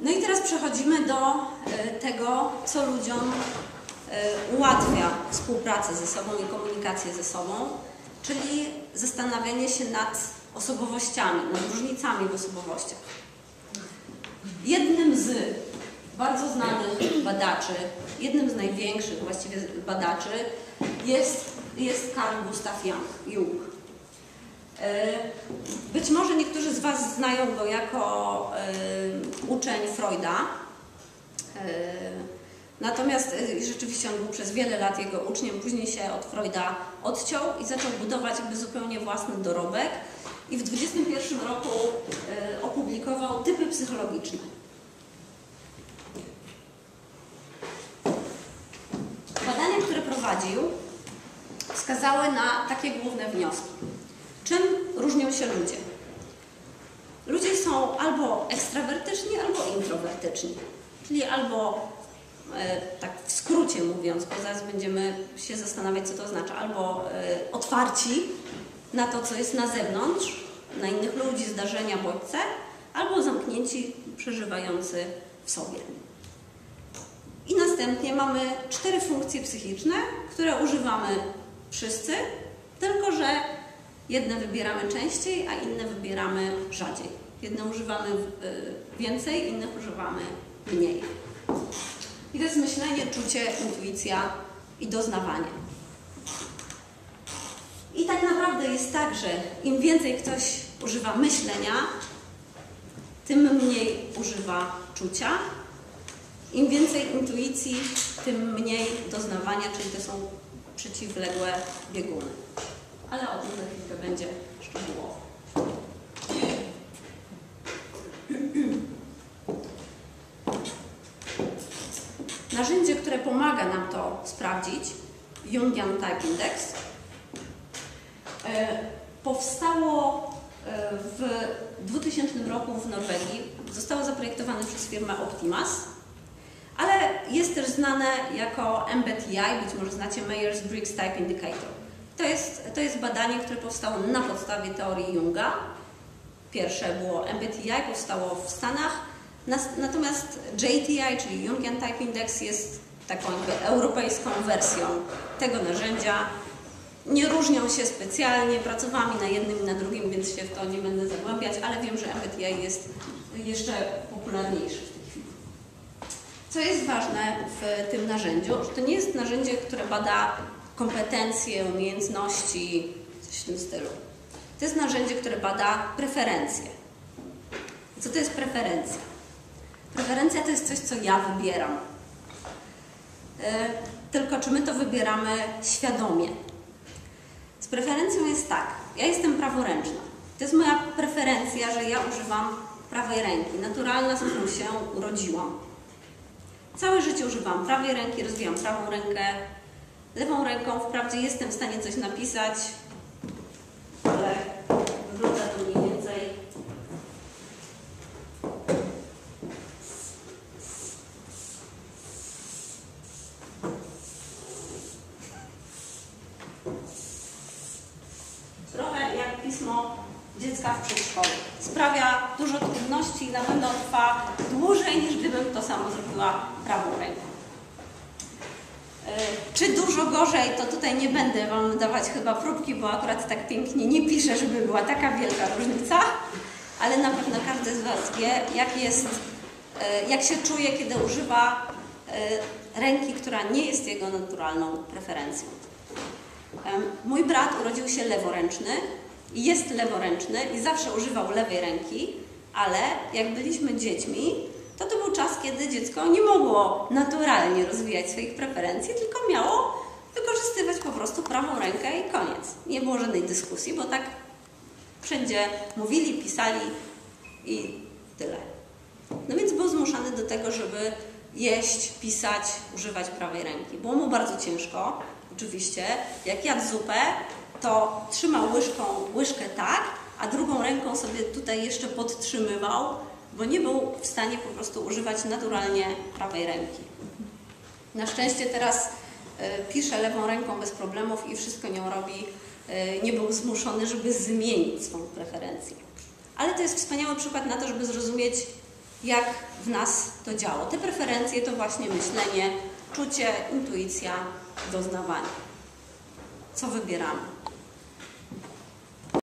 No i teraz przechodzimy do e, tego, co ludziom e, ułatwia współpracę ze sobą i komunikację ze sobą, czyli zastanawianie się nad osobowościami, nad różnicami w osobowościach. Jednym z bardzo znanych badaczy, jednym z największych właściwie badaczy jest, jest Carl Gustav Jung. E, być może niektórzy z Was znają go jako uczeń Freuda. E, natomiast rzeczywiście on był przez wiele lat jego uczniem, później się od Freuda odciął i zaczął budować jakby zupełnie własny dorobek. I w 2021 roku opublikował typy psychologiczne. Badania, które prowadził, wskazały na takie główne wnioski. Czym różnią się ludzie? Ludzie są albo ekstrawertyczni, albo introwertyczni. Czyli albo, e, tak w skrócie mówiąc, bo zaraz będziemy się zastanawiać, co to oznacza, albo e, otwarci na to, co jest na zewnątrz, na innych ludzi, zdarzenia, bodźce, albo zamknięci, przeżywający w sobie. I następnie mamy cztery funkcje psychiczne, które używamy wszyscy, tylko że jedne wybieramy częściej, a inne wybieramy rzadziej. Jedne używamy y, więcej, innych używamy mniej. I to jest myślenie, czucie, intuicja i doznawanie. I tak naprawdę jest tak, że im więcej ktoś używa myślenia, tym mniej używa czucia, im więcej intuicji, tym mniej doznawania, czyli to są przeciwległe bieguny. Ale o tym za chwilkę będzie szczegółowo. Narzędzie, które pomaga nam to sprawdzić, Jungian Type Index, e, powstało e, w 2000 roku w Norwegii. Zostało zaprojektowane przez firmę Optimas ale jest też znane jako MBTI, być może znacie Myers-Briggs Type Indicator. To jest, to jest badanie, które powstało na podstawie teorii Junga. Pierwsze było MBTI, powstało w Stanach, natomiast JTI, czyli Jungian Type Index jest taką europejską wersją tego narzędzia. Nie różnią się specjalnie pracowami na jednym i na drugim, więc się w to nie będę zagłębiać, ale wiem, że MBTI jest jeszcze popularniejszy co jest ważne w tym narzędziu, że to nie jest narzędzie, które bada kompetencje, umiejętności, coś w tym stylu. To jest narzędzie, które bada preferencje. Co to jest preferencja? Preferencja to jest coś, co ja wybieram. E, tylko czy my to wybieramy świadomie? Z preferencją jest tak. Ja jestem praworęczna. To jest moja preferencja, że ja używam prawej ręki. Naturalna, z którą się urodziłam. Całe życie używam prawej ręki, rozwijam prawą rękę. Lewą ręką wprawdzie jestem w stanie coś napisać, ale wygląda to mniej więcej. Trochę jak pismo w przedszkolu. Sprawia dużo trudności i na pewno trwa dłużej niż gdybym to samo zrobiła prawą ręką. E, czy dużo gorzej, to tutaj nie będę Wam dawać chyba próbki, bo akurat tak pięknie nie piszę, żeby była taka wielka różnica, ale na pewno każdy z Was wie, jak jest, e, jak się czuje, kiedy używa e, ręki, która nie jest jego naturalną preferencją. Mój brat urodził się leworęczny jest leworęczny i zawsze używał lewej ręki, ale jak byliśmy dziećmi, to to był czas, kiedy dziecko nie mogło naturalnie rozwijać swoich preferencji, tylko miało wykorzystywać po prostu prawą rękę i koniec. Nie było żadnej dyskusji, bo tak wszędzie mówili, pisali i tyle. No więc był zmuszany do tego, żeby jeść, pisać, używać prawej ręki. Było mu bardzo ciężko, oczywiście. Jak jadł zupę, to trzymał łyżką, łyżkę tak, a drugą ręką sobie tutaj jeszcze podtrzymywał, bo nie był w stanie po prostu używać naturalnie prawej ręki. Na szczęście teraz e, pisze lewą ręką bez problemów i wszystko nią robi. E, nie był zmuszony, żeby zmienić swoją preferencję. Ale to jest wspaniały przykład na to, żeby zrozumieć, jak w nas to działo. Te preferencje to właśnie myślenie, czucie, intuicja, doznawanie. Co wybieramy?